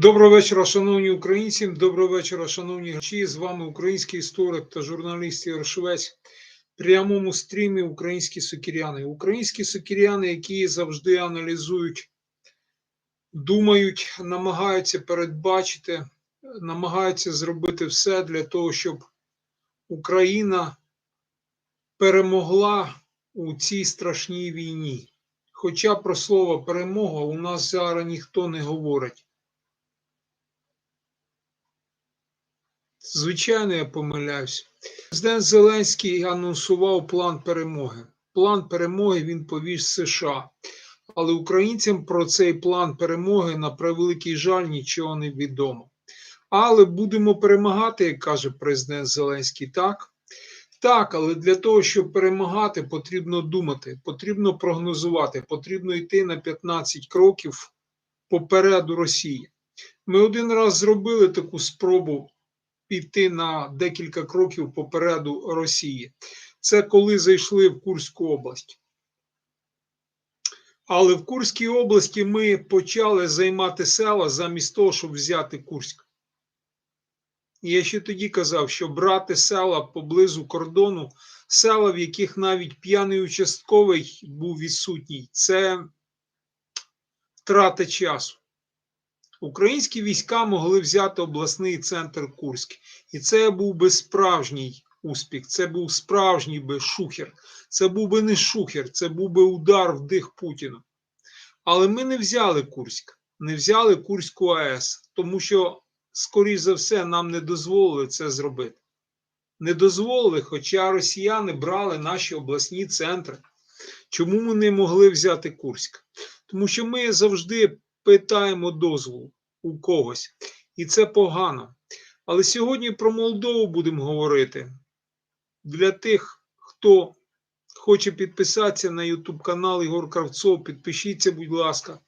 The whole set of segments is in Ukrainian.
Доброго вечора, шановні українці. Доброго вечора, шановні глядачі. З вами український історик та журналіст Ігор. В прямому стрімі українські сокіряни. Українські сокіряни, які завжди аналізують, думають, намагаються передбачити, намагаються зробити все для того, щоб Україна перемогла у цій страшній війні. Хоча про слово перемога у нас зараз ніхто не говорить. Звичайно, я помиляюсь. Президент Зеленський анонсував план перемоги. План перемоги він повіз США. Але українцям про цей план перемоги, на превеликий жаль, нічого не відомо. Але будемо перемагати, як каже президент Зеленський, так? Так, але для того, щоб перемагати, потрібно думати, потрібно прогнозувати, потрібно йти на 15 кроків попереду Росії. Ми один раз зробили таку спробу піти на декілька кроків попереду Росії. Це коли зайшли в Курську область. Але в Курській області ми почали займати села замість того, щоб взяти Курськ. Я ще тоді казав, що брати села поблизу кордону, села, в яких навіть п'яний участковий був відсутній, це втрата часу. Українські війська могли взяти обласний центр Курськ. І це був би справжній успіх, це був справжній би шухер. Це був би не шухер, це був би удар в дих Путіну. Але ми не взяли Курськ, не взяли Курську АЕС, тому що, скоріш за все, нам не дозволили це зробити. Не дозволили, хоча росіяни брали наші обласні центри. Чому ми не могли взяти Курськ? Тому що ми завжди питаємо дозволу у когось, і це погано. Але сьогодні про Молдову будемо говорити. Для тих, хто хоче підписатися на YouTube канал Ігор Кравцов, підпишіться, будь ласка.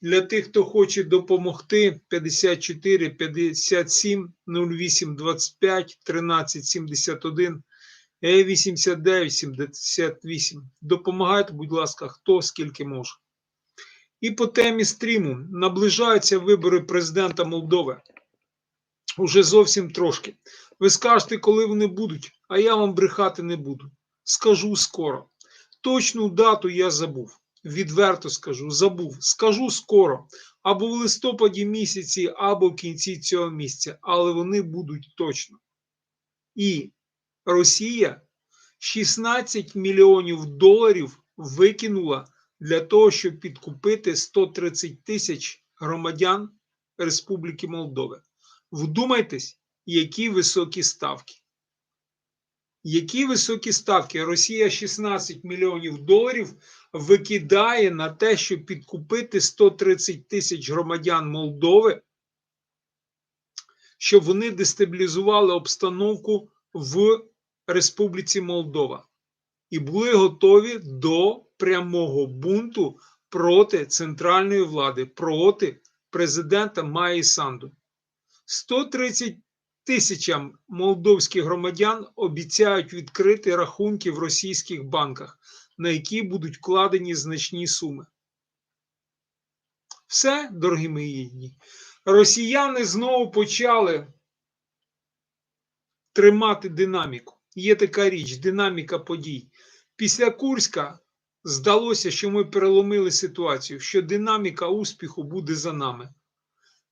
Для тих, хто хоче допомогти 54 57 08 25 13 71 89 78. Допомагайте, будь ласка, хто скільки може. І по темі стріму наближаються вибори президента Молдови. Уже зовсім трошки. Ви скажете, коли вони будуть, а я вам брехати не буду. Скажу скоро. Точну дату я забув. Відверто скажу, забув. Скажу скоро. Або в листопаді місяці, або в кінці цього місяця, але вони будуть точно. І Росія 16 мільйонів доларів викинула для того, щоб підкупити 130 тисяч громадян Республіки Молдови. Вдумайтесь, які високі ставки. Які високі ставки? Росія 16 мільйонів доларів викидає на те, щоб підкупити 130 тисяч громадян Молдови, щоб вони дестабілізували обстановку в Республіці Молдова і були готові до прямого бунту проти центральної влади, проти президента Майї Санду. 130 тисячам молдовських громадян обіцяють відкрити рахунки в російських банках, на які будуть вкладені значні суми. Все, дорогі мої рідні, росіяни знову почали тримати динаміку. Є така річ, динаміка подій. Після Курська здалося, що ми переломили ситуацію, що динаміка успіху буде за нами.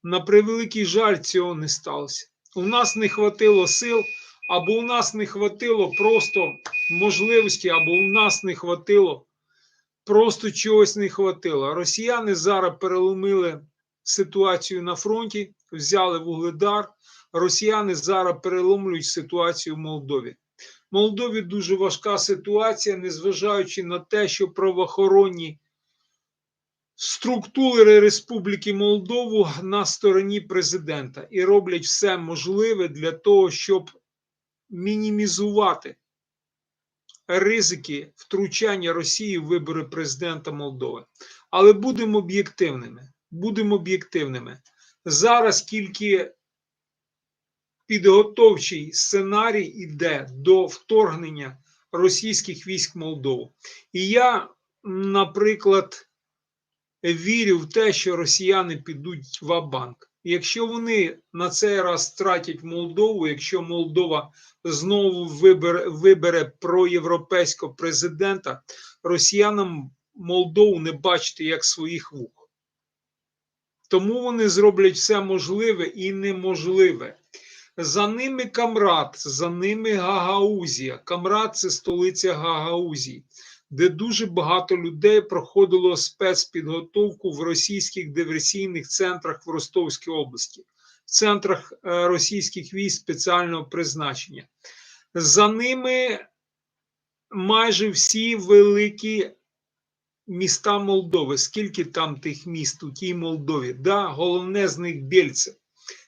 На превеликий жаль, цього не сталося. У нас не хватило сил, або у нас не хватило просто можливості, або у нас не хватило, просто чогось не хватило. Росіяни зараз переломили ситуацію на фронті, взяли вугледар. Росіяни зараз переломлюють ситуацію в Молдові. Молдові дуже важка ситуація, незважаючи на те, що правоохоронні структури Республіки Молдову на стороні президента і роблять все можливе для того, щоб мінімізувати ризики втручання Росії в вибори президента Молдови. Але будемо об'єктивними. Будемо об'єктивними. Зараз тільки підготовчий сценарій іде до вторгнення російських військ Молдову. І я, наприклад, вірю в те, що росіяни підуть в Абанк. Якщо вони на цей раз втратять Молдову, якщо Молдова знову вибере, вибере проєвропейського президента, росіянам Молдову не бачити як своїх вух. Тому вони зроблять все можливе і неможливе. За ними Камрад, за ними Гагаузія. Камрад це столиця Гагаузії, де дуже багато людей проходило спецпідготовку в російських диверсійних центрах в Ростовській області, в центрах е, російських військ спеціального призначення. За ними майже всі великі міста Молдови. Скільки там тих міст у тій Молдові? Да, головне з них Бєльце.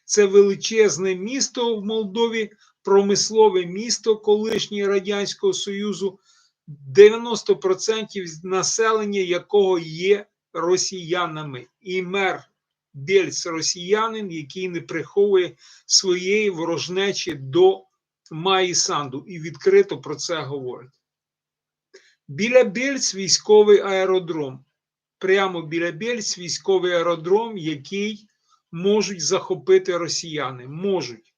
Це величезне місто в Молдові, промислове місто колишнього Радянського Союзу, 90% населення якого є росіянами. І мер Бєльц росіянин, який не приховує своєї ворожнечі до Маї Санду і відкрито про це говорить. Біля Бєльц військовий аеродром. Прямо біля Бєльц військовий аеродром, який можуть захопити росіяни. Можуть.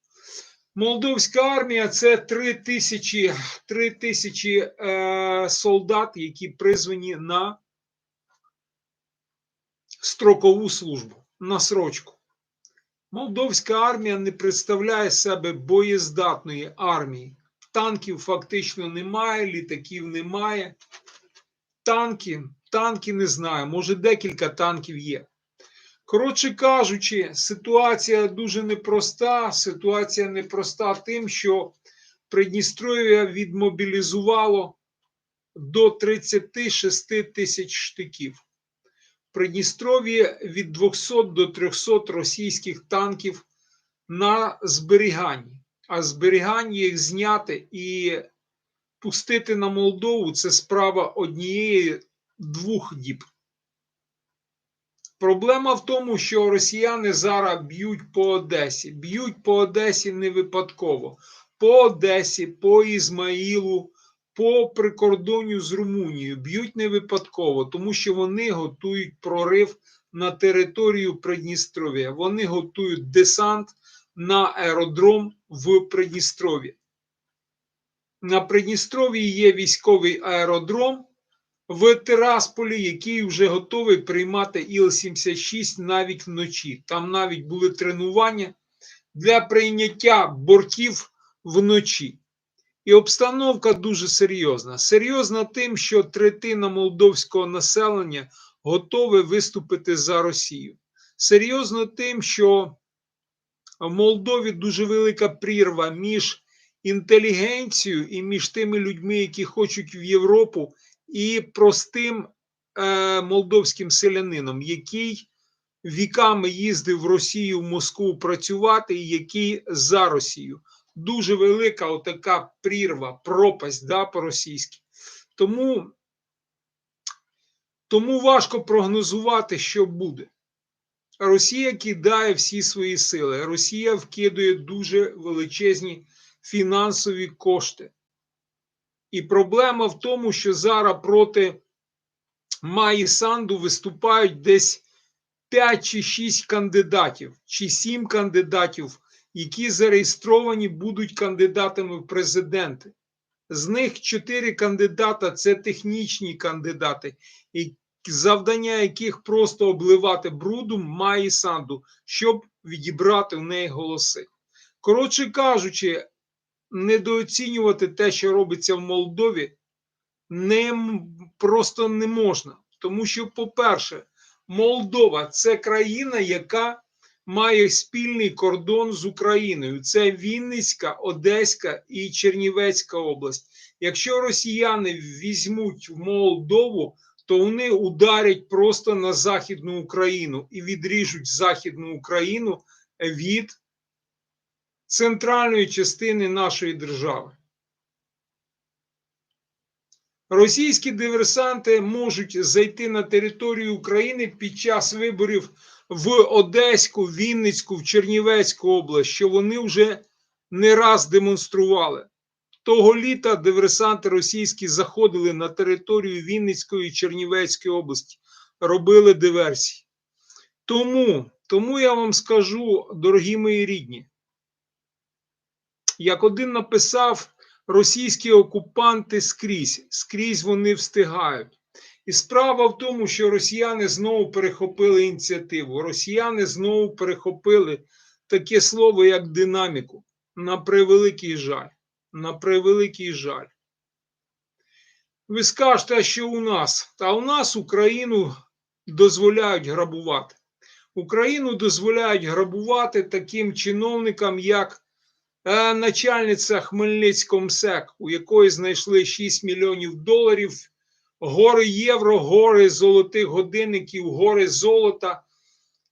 Молдовська армія це 3 тисячі, 3 тисячі е, солдат, які призвані на строкову службу, на срочку. Молдовська армія не представляє себе боєздатної армії. Танків фактично немає, літаків немає. Танки, танки не знаю, може декілька танків є. Коротше кажучи, ситуація дуже непроста. Ситуація непроста тим, що Придністров'я відмобілізувало до 36 тисяч штиків. В Придністров'ї від 200 до 300 російських танків на зберіганні. А зберігання їх зняти і пустити на Молдову це справа однієї двох діб. Проблема в тому, що росіяни зараз б'ють по Одесі. Б'ють по Одесі не випадково. По Одесі, по Ізмаїлу, по прикордонню з Румунією б'ють не випадково, тому що вони готують прорив на територію Придністров'я. Вони готують десант на аеродром в Придністров'ї. На Придністров'ї є військовий аеродром в Тирасполі, який вже готовий приймати Іл-76 навіть вночі. Там навіть були тренування для прийняття бортів вночі. І обстановка дуже серйозна. Серйозна тим, що третина молдовського населення готове виступити за Росію. Серйозно тим, що в Молдові дуже велика прірва між інтелігенцією і між тими людьми, які хочуть в Європу, і простим е, молдовським селянином, який віками їздив в Росію в Москву працювати, і який за Росію. Дуже велика отака прірва, пропасть да, по-російськи. Тому, тому важко прогнозувати, що буде. Росія кидає всі свої сили. Росія вкидує дуже величезні фінансові кошти. І проблема в тому, що зараз проти Маї Санду виступають десь 5 чи 6 кандидатів, чи 7 кандидатів, які зареєстровані будуть кандидатами в президенти. З них 4 кандидата це технічні кандидати, і завдання яких просто обливати брудом Маї Санду, щоб відібрати в неї голоси. Коротше кажучи, недооцінювати те, що робиться в Молдові, не просто не можна. Тому що, по-перше, Молдова це країна, яка має спільний кордон з Україною. Це Вінницька, Одеська і Чернівецька область. Якщо росіяни візьмуть в Молдову, то вони ударять просто на Західну Україну і відріжуть Західну Україну від центральної частини нашої держави. Російські диверсанти можуть зайти на територію України під час виборів в Одеську, Вінницьку, в Чернівецьку область, що вони вже не раз демонстрували. Того літа диверсанти російські заходили на територію Вінницької і Чернівецької області, робили диверсії. Тому Тому я вам скажу, дорогі мої рідні, як один написав, російські окупанти скрізь, скрізь вони встигають. І справа в тому, що росіяни знову перехопили ініціативу. Росіяни знову перехопили таке слово, як динаміку. На превеликий жаль. На превеликий жаль. Ви скажете, що у нас? Та у нас Україну дозволяють грабувати. Україну дозволяють грабувати таким чиновникам, як начальниця Хмельницького МСЕК, у якої знайшли 6 мільйонів доларів, гори євро, гори золотих годинників, гори золота,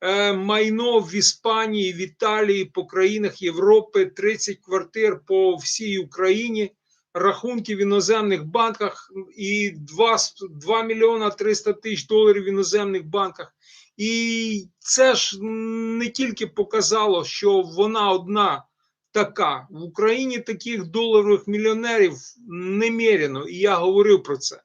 е, майно в Іспанії, в Італії, по країнах Європи, 30 квартир по всій Україні, рахунки в іноземних банках і 2, 2 мільйона 300 тисяч доларів в іноземних банках. І це ж не тільки показало, що вона одна така. В Україні таких доларових мільйонерів неміряно. І я говорив про це.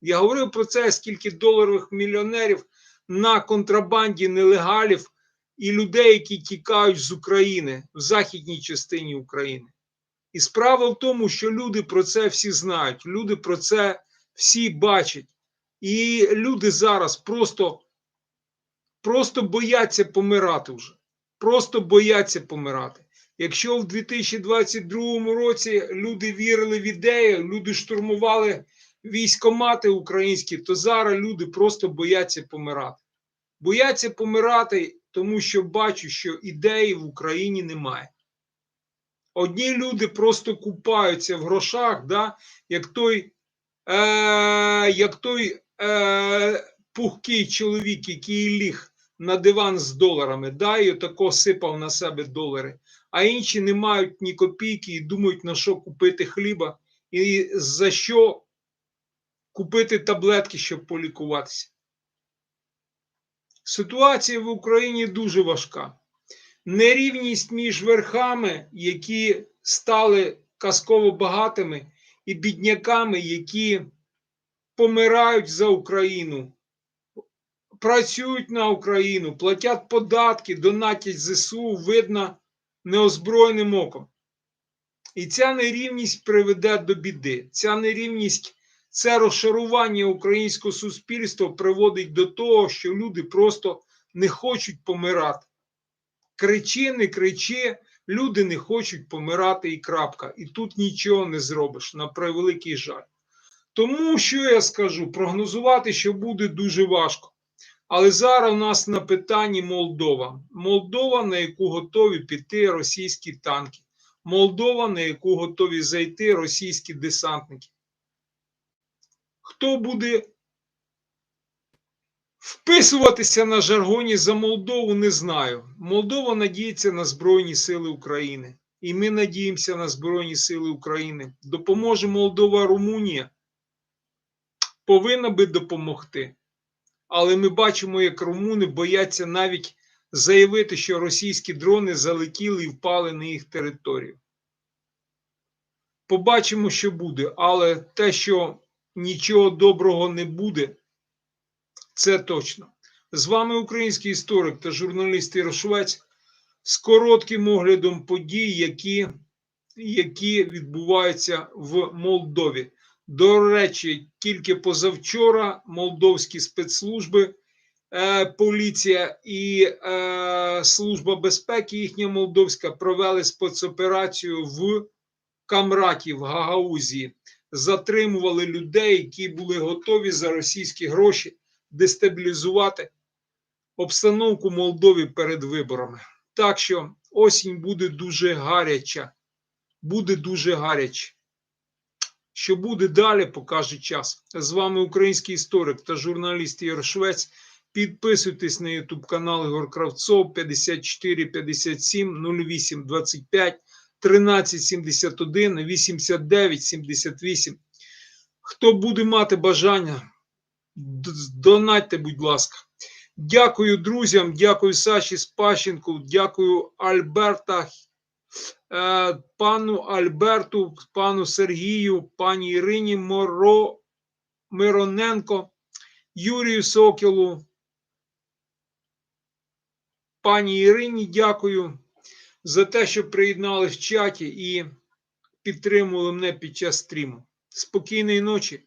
Я говорив про це, скільки доларових мільйонерів на контрабанді нелегалів і людей, які тікають з України в західній частині України. І справа в тому, що люди про це всі знають, люди про це всі бачать. І люди зараз просто просто бояться помирати вже. Просто бояться помирати. Якщо в 2022 році люди вірили в ідею, люди штурмували військомати українські, то зараз люди просто бояться помирати. Бояться помирати, тому що бачу, що ідеї в Україні немає. Одні люди просто купаються в грошах, да, як той, е, як той е, пухкий чоловік, який ліг на диван з доларами, да, і отако сипав на себе долари, а інші не мають ні копійки і думають, на що купити хліба і за що купити таблетки, щоб полікуватися. Ситуація в Україні дуже важка. Нерівність між верхами, які стали казково багатими, і бідняками, які помирають за Україну, працюють на Україну, платять податки, донатять ЗСУ, видно неозброєним оком. І ця нерівність приведе до біди. Ця нерівність, це розшарування українського суспільства приводить до того, що люди просто не хочуть помирати. Кричи, не кричи, люди не хочуть помирати і крапка. І тут нічого не зробиш, на превеликий жаль. Тому що я скажу, прогнозувати, що буде дуже важко. Але зараз у нас на питанні Молдова. Молдова, на яку готові піти російські танки. Молдова, на яку готові зайти російські десантники. Хто буде вписуватися на жаргоні за Молдову, не знаю. Молдова надіється на Збройні Сили України. І ми надіємося на Збройні Сили України. Допоможе Молдова Румунія. Повинна би допомогти. Але ми бачимо, як румуни бояться навіть заявити, що російські дрони залетіли і впали на їх територію. Побачимо, що буде, але те, що нічого доброго не буде, це точно. З вами український історик та журналіст Ірошвець з коротким оглядом подій, які, які відбуваються в Молдові. До речі, тільки позавчора молдовські спецслужби, е, поліція і е, Служба безпеки їхня молдовська провели спецоперацію в Камраті в Гагаузії. Затримували людей, які були готові за російські гроші дестабілізувати обстановку Молдові перед виборами. Так що осінь буде дуже гаряча. Буде дуже гаряча. Що буде далі, покаже час. З вами український історик та журналіст Ігор Швець. Підписуйтесь на YouTube канал Ігор Кравцов 54 57 08 25 13 71 89 78. Хто буде мати бажання, донатьте, будь ласка. Дякую друзям, дякую Саші Спащенку, дякую Альберта пану Альберту, пану Сергію, пані Ірині Моро, Мироненко, Юрію Сокілу, Пані Ірині дякую за те, що приєднались в чаті і підтримували мене під час стріму. Спокійної ночі.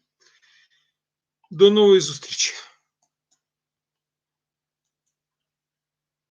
До нової зустрічі.